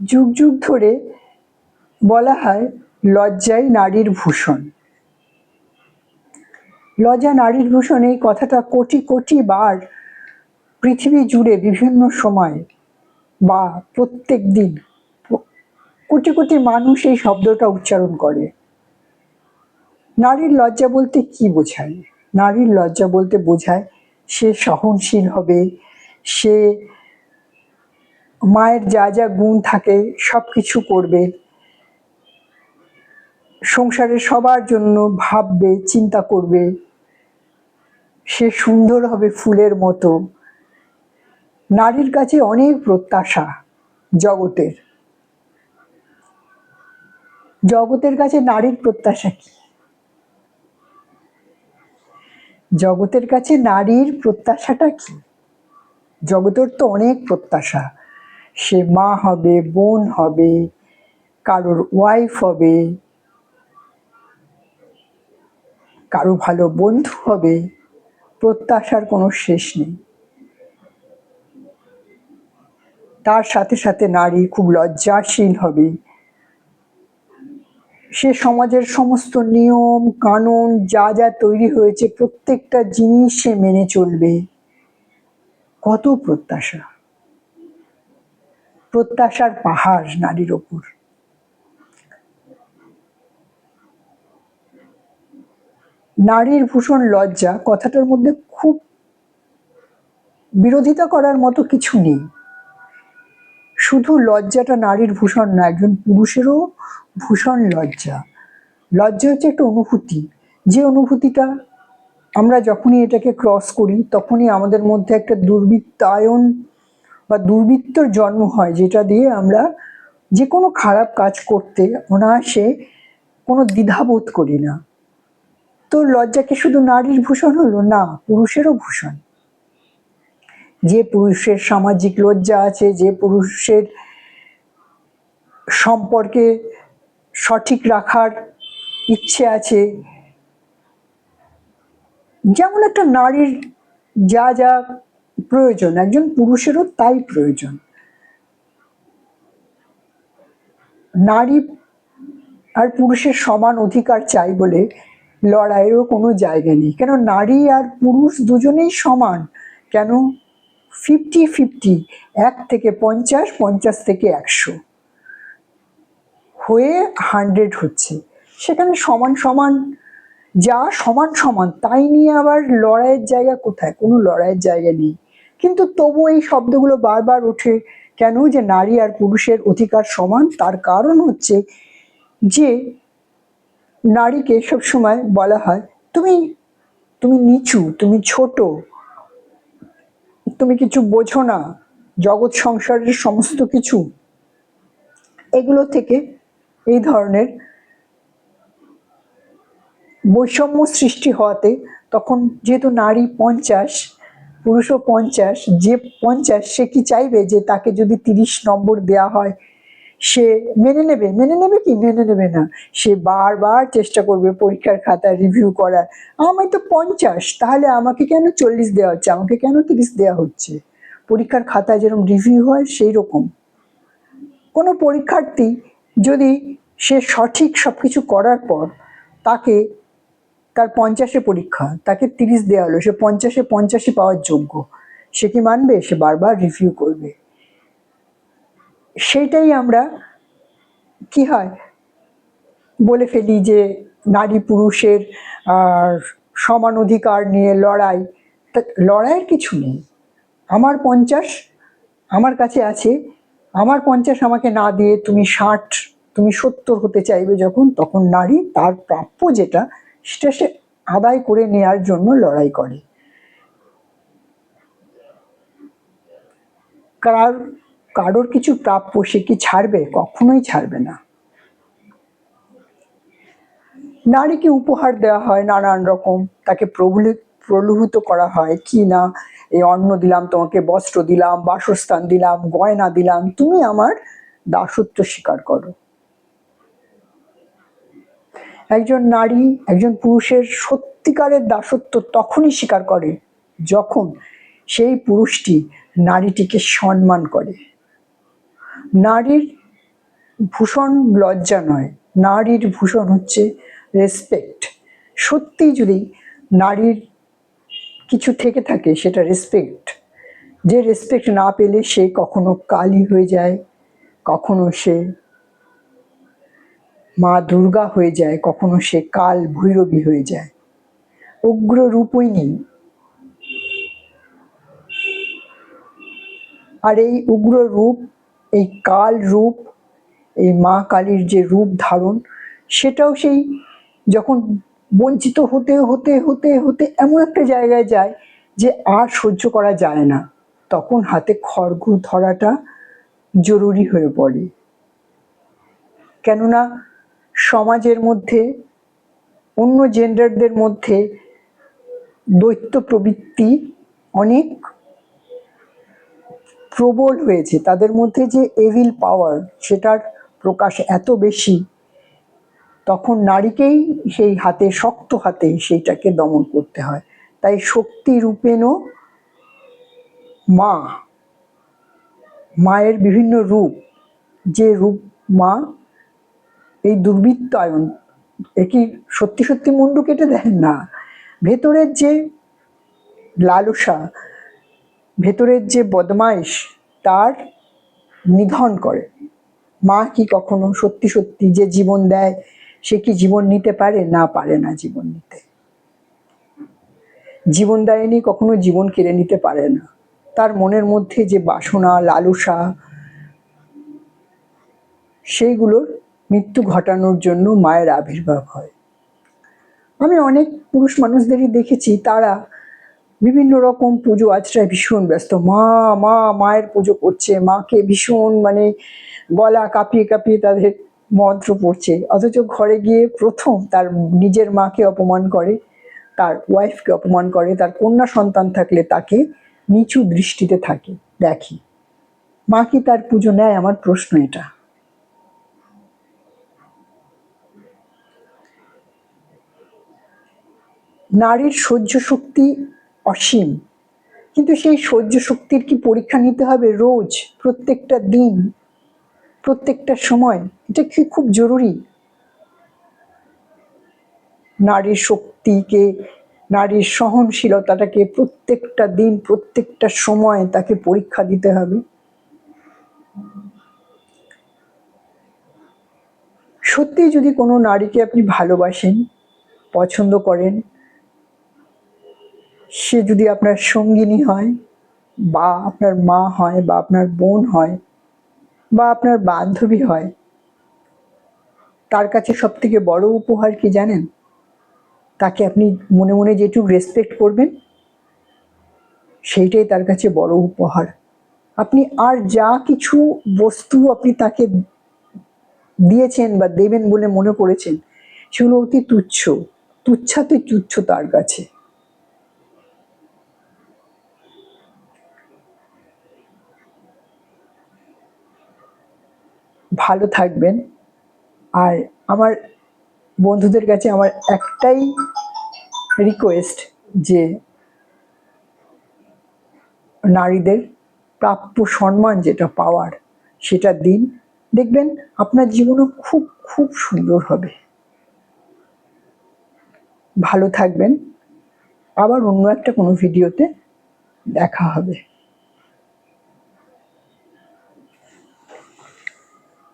যুগ যুগ ধরে বলা হয় লজ্জাই নারীর ভূষণ। লজ্জা নারীর ভূষণ এই কথাটা কোটি কোটি বার পৃথিবী জুড়ে বিভিন্ন সময় বা প্রত্যেক দিন কোটি কোটি মানুষ এই শব্দটা উচ্চারণ করে। নারীর লজ্জা বলতে কি বোঝায়? নারীর লজ্জা বলতে বোঝায় সে সহনশীল হবে, সে মায়ের যা যা গুণ থাকে সব কিছু করবে। সংসারে সবার জন্য ভাববে, চিন্তা করবে। সে সুন্দর হবে ফুলের মতো। নারীর কাছে অনেক প্রত্যাশা জগতের। জগতের কাছে নারীর প্রত্যাশা কি? জগতের কাছে নারীর প্রত্যাশাটা কি? জগতের তো অনেক প্রত্যাশা। সে মা হবে, বোন হবে, কারোর ওয়াইফ হবে, কারও ভালো বন্ধু হবে, প্রত্যাশার কোনো শেষ নেই। তার সাথে সাথে নারী খুব লজ্জাশীল হবে। সে সমাজের সমস্ত নিয়ম, কানুন, যা যা তৈরি হয়েছে, প্রত্যেকটা জিনিস সে মেনে চলবে। কত প্রত্যাশা! প্রত্যাশার পাহাড় নারীর ওপর। নারীর ভূষণ লজ্জা কথাটার মধ্যে খুব বিরোধিতা করার মতো কিছু নেই। শুধু লজ্জাটা নারীর ভূষণ না, একজন পুরুষেরও ভূষণ লজ্জা। লজ্জা হচ্ছে একটা অনুভূতি। যে অনুভূতিটা আমরা যখনই এটাকে ক্রস করি, তখনই আমাদের মধ্যে একটা দুর্বৃত্তায়ন বা দুর্বৃত্তর জন্ম হয়, যেটা দিয়ে আমরা যে কোনো খারাপ কাজ করতে অনায়াসে কোনো দ্বিধাবোধ করি না। তো লজ্জাকে শুধু নারীর ভূষণ হলো? না, পুরুষেরও ভূষণ। যে পুরুষের সামাজিক লজ্জা আছে, যে পুরুষের সম্পর্কে সঠিক রাখার ইচ্ছে আছে, যেমন একটা নারীর যা যা প্রয়োজন, একজন পুরুষেরও তাই প্রয়োজন। নারী আর পুরুষের সমান অধিকার চাই বলে লড়াইয়েরও কোনো জায়গা নেই। কেন নারী আর পুরুষ দুজনেই সমান? কেন ফিফটি ফিফটি, এক থেকে পঞ্চাশ পঞ্চাশ থেকে একশো হয়ে হান্ড্রেড হচ্ছে। সেখানে সমান সমান, যা সমান সমান, তাই নিয়ে আবার লড়াইয়ের জায়গা কোথায়? কোনো লড়াইয়ের জায়গা নেই। কিন্তু তবু এই শব্দগুলো বারবার ওঠে কেন যে নারী আর পুরুষের অধিকার সমান? তার কারণ হচ্ছে যে নারীকে সবসময় বলা হয়, তুমি তুমি নিচু, তুমি ছোট, তুমি কিছু বোঝো না, জগৎ সংসারের সমস্ত কিছু। এগুলো থেকে এই ধরনের বৈষম্য সৃষ্টি হওয়াতে তখন যেহেতু নারী পঞ্চাশ পুরুষও পঞ্চাশ, যে পঞ্চাশ সে কি চাইবে যে তাকে যদি তিরিশ নম্বর দেয়া হয়? সে মেনে নেবে। মেনে নেবে কি? মেনে নেবে না। সে বারবার চেষ্টা করবে পরীক্ষার খাতায় রিভিউ করার। আমি তো পঞ্চাশ, তাহলে আমাকে কেন চল্লিশ দেওয়া হচ্ছে? আমাকে কেন তিরিশ দেওয়া হচ্ছে? পরীক্ষার খাতায় যেরকম রিভিউ হয়, সেই রকম। কোনো পরীক্ষার্থী যদি সে সঠিক সব কিছু করার পর তাকে তার পঞ্চাশে পরীক্ষা, তাকে তিরিশ দেওয়া হলো, সে পঞ্চাশে পঞ্চাশে পাওয়ার যোগ্য। সে কি মানবে? সে বারবার রিভিউ করবে। সেইটাই আমরা কি হয় বলে ফেলি যে নারী পুরুষের সমান অধিকার নিয়ে লড়াই। তা লড়াইয়ের কিছু নেই। আমার পঞ্চাশ আমার কাছে আছে। আমার পঞ্চাশ আমাকে না দিয়ে তুমি ষাট, তুমি সত্তর হতে চাইবে যখন, তখন নারী তার প্রাপ্য যেটা সেটা সে আদায় করে নেয়ার জন্য লড়াই করে। কার, কারোর কিছু প্রাপ্য সে কি ছাড়বে? কখনোই ছাড়বে না। নারীকে উপহার দেওয়া হয় নানান রকম, তাকে প্রবলিত প্রলোভিত করা হয়। কি না? এই অন্ন দিলাম, তোমাকে বস্ত্র দিলাম, বাসস্থান দিলাম, গয়না দিলাম, তুমি আমার দাসত্ব স্বীকার করো। একজন নারী, একজন পুরুষের সত্যিকারের দাসত্ব তখনই স্বীকার করে যখন সেই পুরুষটি নারীটিকে সম্মান করে। নারীর ভূষণ লজ্জা নয়, নারীর ভূষণ হচ্ছে রেসপেক্ট সত্যি যদি নারীর কিছু থেকে থাকে, সেটা রেসপেক্ট যে রেসপেক্ট না পেলে সে কখনো কালি হয়ে যায়, কখনো সে মা দুর্গা হয়ে যায়, কখনো সে কাল ভৈরবী হয়ে যায়। উগ্র রূপই নেই। আর এই উগ্র রূপ, এই কাল রূপ, এই মা কালীর যে রূপ ধারণ, সেটাও সেই যখন বঞ্চিত হতে হতে হতে হতে এমন একটা জায়গায় যায় যে আর সহ্য করা যায় না। তখন হাতে খড়গ ধরাটা জরুরি হয়ে পড়ে। কেননা সমাজের মধ্যে, অন্য জেন্ডারদের মধ্যে দৈত্য প্রবৃত্তি অনেক প্রবল হয়েছে। তাদের মধ্যে যে এভিল পাওয়ার সেটার প্রকাশ এত বেশি, তখন নারীকেই সেই হাতে, শক্ত হাতে সেইটাকে দমন করতে হয়। তাই শক্তি রূপেণও মা, মায়ের বিভিন্ন রূপ, যে রূপ মা এই দুর্বৃত্তায়ন এ কি সত্যি সত্যি মুন্ডু কেটে দেন না। ভেতরের যে লালসা, ভেতরের যে বদমাইশ, তার নিধন করে। মা কি কখনো সত্যি সত্যি যে জীবন দেয়, সে কি জীবন নিতে পারে? না পারে না জীবন নিতে। জীবন দেয়নি, কখনো জীবন কেড়ে নিতে পারে না। তার মনের মধ্যে যে বাসনা, লালসা, সেইগুলোর মৃত্যু ঘটানোর জন্য মায়ের আবির্ভাব হয়। আমি অনেক পুরুষ মানুষদেরই দেখেছি, তারা বিভিন্ন রকম পুজো আচরায় ভীষণ ব্যস্ত। মা মা, মায়ের পুজো করছে, মাকে ভীষণ মানে গলা কাঁপিয়ে কাঁপিয়ে তাদের মন্ত্র পড়ছে। অথচ ঘরে গিয়ে প্রথম তার নিজের মাকে অপমান করে, তার ওয়াইফকে অপমান করে, তার কন্যা সন্তান থাকলে তাকে নিচু দৃষ্টিতে থাকে। দেখি, মা কি তার পুজো নেয়? আমার প্রশ্ন এটা। নারীর সহ্য শক্তি অসীম। কিন্তু সেই সহ্য শক্তির কি পরীক্ষা নিতে হবে রোজ, প্রত্যেকটা দিন, প্রত্যেকটা সময়? এটা কি খুব জরুরি? নারীর শক্তিকে, নারীর সহনশীলতাটাকে প্রত্যেকটা দিন, প্রত্যেকটা সময় তাকে পরীক্ষা দিতে হবে। সত্যি যদি কোনো নারীকে আপনি ভালোবাসেন, পছন্দ করেন সে যদি আপনার সঙ্গিনী হয়, বা আপনার মা হয়, বা আপনার বোন হয়, বা আপনার বান্ধবী হয়, তার কাছে সব থেকে বড় উপহার কি জানেন? তাকে আপনি মনে মনে যেটুকু রেসপেক্ট করবেন, সেইটাই তার কাছে বড় উপহার। আপনি আর যা কিছু বস্তু আপনি তাকে দিয়েছেন বা দেবেন বলে মনে করেছেন, সেগুলো অতি তুচ্ছ। তুচ্ছাতে তুচ্ছ তার কাছে। ভালো থাকবেন। আর আমার বন্ধুদের কাছে আমার একটাই রিকোয়েস্ট যে নারীদের প্রাপ্য সম্মান যেটা পাওয়ার সেটা দিন। দেখবেন আপনার জীবনও খুব খুব সুন্দর হবে। ভালো থাকবেন। আবার অন্য একটা কোনো ভিডিওতে দেখা হবে।